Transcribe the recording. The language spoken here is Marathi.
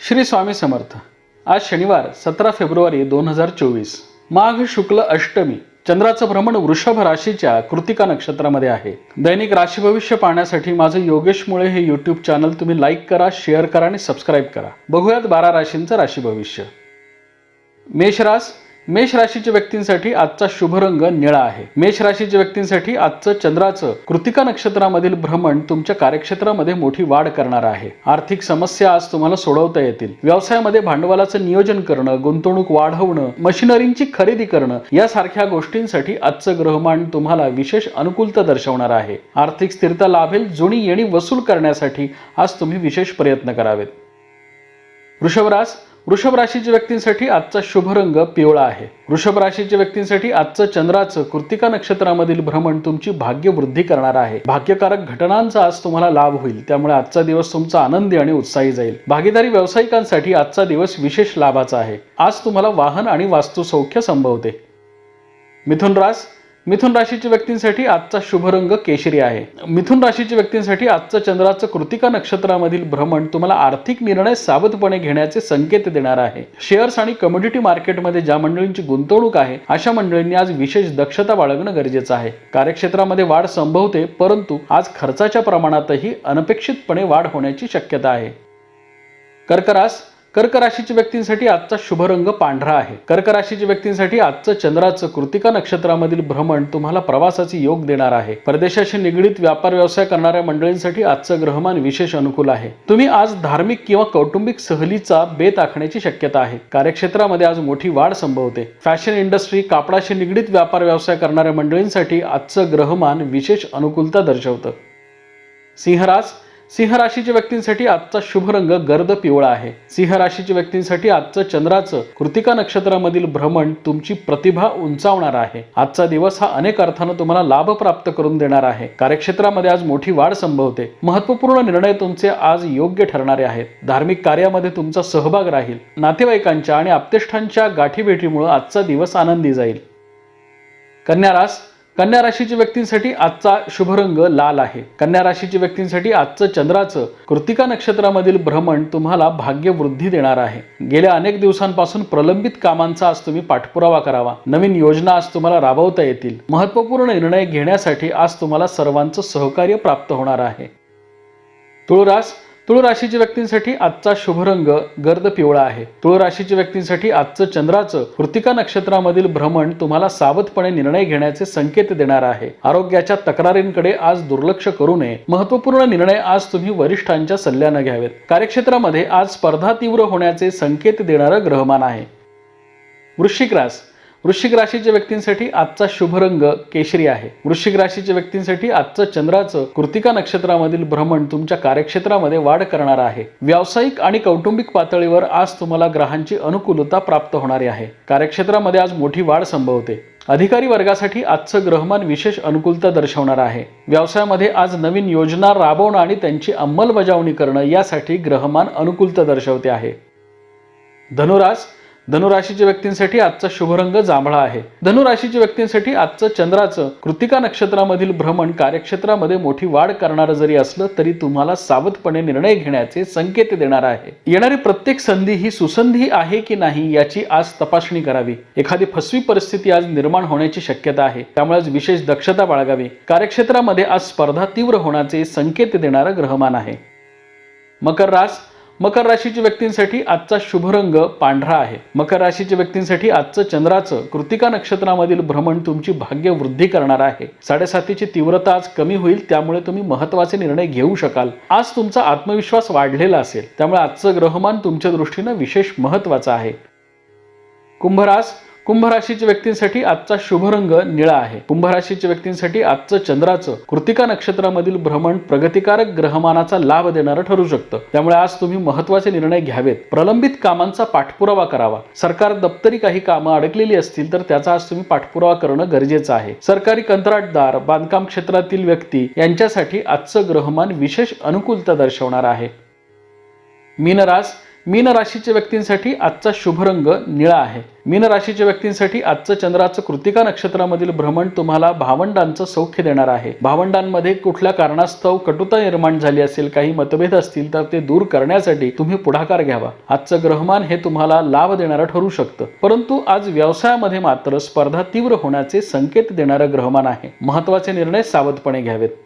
श्री स्वामी समर्थ. आज शनिवार सतरा फेब्रुवारी दोन हजार चोवीस. माघ शुक्ल अष्टमी चंद्राचं भ्रमण वृषभ राशीच्या कृतिका नक्षत्रामध्ये आहे. दैनिक राशी भविष्य पाहण्यासाठी माझं योगेश मुळे हे यूट्यूब चॅनल तुम्ही लाईक करा शेअर करा आणि सबस्क्राईब करा. बघूयात बारा राशींचं राशी भविष्य. मेष रास मेष राशीच्या व्यक्तींसाठी आजचा शुभ रंग निळा आहे. मेष राशीच्या व्यक्तींसाठी आजचं चंद्राचं कृतिका नक्षत्रामधील भ्रमण तुमच्या कार्यक्षेत्रामध्ये मोठी वाढ करणार आहे. आर्थिक समस्या आज तुम्हाला सोडवता येतील. व्यवसायामध्ये भांडवलाचं नियोजन करणं गुंतवणूक वाढवणं मशिनरींची खरेदी करणं यासारख्या गोष्टींसाठी आजचं ग्रहमान तुम्हाला विशेष अनुकूलता दर्शवणार आहे. आर्थिक स्थिरता लाभेल जुनी येणी वसूल करण्यासाठी आज तुम्ही विशेष प्रयत्न करावेत. वृषभरास वृषभ राशीच्या व्यक्तींसाठी आजचा शुभ रंग पिवळा आहे. वृषभ राशीच्या व्यक्तींसाठी आजचं चंद्राचं कृतिका नक्षत्रामधील भ्रमण तुमची भाग्य वृद्धी करणार आहे. भाग्यकारक घटनांचा आज तुम्हाला लाभ होईल. त्यामुळे आजचा दिवस तुमचा आनंदी आणि उत्साही जाईल. भागीदारी व्यावसायिकांसाठी आजचा दिवस विशेष लाभाचा आहे. आज तुम्हाला वाहन आणि वास्तू सौख्य संभवते. मिथुन रास मिथुन राशीच्या व्यक्तींसाठी आजचा शुभ रंग केशरी आहे. मिथुन राशीच्या व्यक्तींसाठी आजचं चंद्राचं कृतिका नक्षत्रामधील भ्रमण तुम्हाला आर्थिक निर्णय सावधपणे घेण्याचे संकेत देणार आहे. शेअर्स आणि कमोडिटी मार्केटमध्ये ज्या मंडळींची गुंतवणूक आहे अशा मंडळींनी आज विशेष दक्षता बाळगणं गरजेचं आहे. कार्यक्षेत्रामध्ये वाढ संभवते परंतु आज खर्चाच्या प्रमाणातही अनपेक्षितपणे वाढ होण्याची शक्यता आहे. कर्करास कर्क राशीच्या व्यक्तींसाठी आजचा शुभ रंग पांढरा आहे. कर्क राशीच्या व्यक्तींसाठी आजचं चंद्राचं कृतिका नक्षत्रामधील भ्रमण तुम्हाला प्रवासाचे योग देणार आहे. परदेशाशी निगडीत व्यापार व्यवसाय करणाऱ्या मंडळींसाठी आजचं ग्रहमान विशेष अनुकूल आहे. तुम्ही आज धार्मिक किंवा कौटुंबिक सहलीचा बेत आखण्याची शक्यता आहे. कार्यक्षेत्रामध्ये आज मोठी वाढ संभवते. फॅशन इंडस्ट्री कापडाशी निगडीत व्यापार व्यवसाय करणाऱ्या मंडळींसाठी आजचं ग्रहमान विशेष अनुकूलता दर्शवतं. सिंहराज सिंह राशीच्या व्यक्तींसाठी आजचा शुभ रंग गर्द पिवळा आहे. सिंह राशीच्या व्यक्तींसाठी आजचं चंद्राचं कृतिका नक्षत्रामधील भ्रमण तुमची प्रतिभा उंचावणार आहे. आजचा दिवस हा अनेक अर्थानं तुम्हाला लाभ प्राप्त करून देणार आहे. कार्यक्षेत्रामध्ये आज मोठी वाढ संभवते. महत्त्वपूर्ण निर्णय तुमचे आज योग्य ठरणारे आहेत. धार्मिक कार्यामध्ये तुमचा सहभाग राहील. नातेवाईकांच्या आणि आप्तेष्टांच्या गाठीभेटीमुळे आजचा दिवस आनंदी जाईल. कन्या रास कन्या राशीच्या व्यक्तींसाठी आजचा शुभ रंग लाल आहे. कन्या राशीच्या व्यक्तींसाठी आजचं चंद्राचं कृतिका नक्षत्रामधील भ्रमण तुम्हाला भाग्यवृद्धी देणार आहे. गेल्या अनेक दिवसांपासून प्रलंबित कामांचा आज तुम्ही पाठपुरावा करावा. नवीन योजना आज तुम्हाला राबवता येतील. महत्त्वपूर्ण निर्णय घेण्यासाठी आज तुम्हाला सर्वांचं सहकार्य प्राप्त होणार आहे. तुळरास तुळ राशीच्या व्यक्तींसाठी आजचा शुभ रंग गर्द पिवळा आहे. तुळ राशीच्या व्यक्तींसाठी आजचं चंद्राचं कृतिका नक्षत्रामधील भ्रमण तुम्हाला सावधपणे निर्णय घेण्याचे संकेत देणार आहे. आरोग्याच्या तक्रारींकडे आज दुर्लक्ष करू नये. महत्त्वपूर्ण निर्णय आज तुम्ही वरिष्ठांच्या सल्ल्यानं घ्यावेत. कार्यक्षेत्रामध्ये आज स्पर्धा तीव्र होण्याचे संकेत देणारं ग्रहमान आहे. वृश्चिक रास वृश्चिक राशीच्या व्यक्तींसाठी आजचा शुभ रंग केशरी आहे. वृश्चिक राशीच्या व्यक्तींसाठी आजचं चंद्राचं कृतिका नक्षत्रामधील भ्रमण तुमच्या कार्यक्षेत्रामध्ये वाढ करणार आहे. व्यावसायिक आणि कौटुंबिक पातळीवर आज तुम्हाला ग्रहांची अनुकूलता प्राप्त होणारी आहे. कार्यक्षेत्रामध्ये आज मोठी वाढ संभवते. अधिकारी वर्गासाठी आजचं ग्रहमान विशेष अनुकूलता दर्शवणार आहे. व्यवसायामध्ये आज नवीन योजना राबवणं आणि त्यांची अंमलबजावणी करणं यासाठी ग्रहमान अनुकूलता दर्शवते आहे. धनुराज धनुराशीच्या व्यक्तींसाठी आजचा शुभ रंग जांभळा आहे. धनुराशीच्या व्यक्तींसाठी आजचं चंद्राचं कृतिका नक्षत्रामधील भ्रमण कार्यक्षेत्रामध्ये मोठी वाढ करणारं जरी असलं तरी तुम्हाला सावधपणे निर्णय घेण्याचे संकेत देणार आहे. येणारी प्रत्येक संधी ही सुसंधी आहे की नाही याची आज तपासणी करावी. एखादी फसवी परिस्थिती आज निर्माण होण्याची शक्यता आहे. त्यामुळे आज विशेष दक्षता बाळगावी. कार्यक्षेत्रामध्ये आज स्पर्धा तीव्र होण्याचे संकेत देणारं ग्रहमान आहे. मकर रास मकर राशीच्या व्यक्तींसाठी आजचा शुभ रंग पांढरा आहे. मकर राशीच्या व्यक्तींसाठी आजचं चंद्राचं कृतिका नक्षत्रामधील भ्रमण तुमची भाग्य वृद्धी करणार आहे. साडेसातीची तीव्रता आज कमी होईल त्यामुळे तुम्ही महत्त्वाचे निर्णय घेऊ शकाल. आज तुमचा आत्मविश्वास वाढलेला असेल त्यामुळे आजचं ग्रहमान तुमच्या दृष्टीनं विशेष महत्वाचं आहे. कुंभरास कुंभ राशीच्या व्यक्तींसाठी आजचा शुभ रंग निळा आहे. कुंभ राशीच्या व्यक्तींसाठी आजचं चंद्राचं कृतिका नक्षत्रामधील भ्रमण प्रगतिकारक ग्रहमानाचा लाभ देणारं ठरू शकतं. त्यामुळे आज तुम्ही महत्त्वाचे निर्णय घ्यावेत. प्रलंबित कामांचा पाठपुरावा करावा. सरकार दप्तरी काही कामं अडकलेली असतील तर त्याचा आज तुम्ही पाठपुरावा करणं गरजेचं आहे. सरकारी कंत्राटदार बांधकाम क्षेत्रातील व्यक्ती यांच्यासाठी आजचं ग्रहमान विशेष अनुकूलता दर्शवणार आहे. मीनरास मीन राशीच्या व्यक्तींसाठी आजचा शुभ रंग निळा आहे. मीन राशीच्या व्यक्तींसाठी आजचं चंद्राचं कृतिका नक्षत्रामधील भ्रमण तुम्हाला भावंडांचं सौख्य देणार आहे. भावंडांमध्ये कुठल्या कारणास्तव कटुता निर्माण झाली असेल काही मतभेद असतील तर ते दूर करण्यासाठी तुम्ही पुढाकार घ्यावा. आजचं ग्रहमान हे तुम्हाला लाभ देणारं ठरू शकतं. परंतु आज व्यवसायामध्ये मात्र स्पर्धा तीव्र होण्याचे संकेत देणारं ग्रहमान आहे. महत्त्वाचे निर्णय सावधपणे घ्यावेत.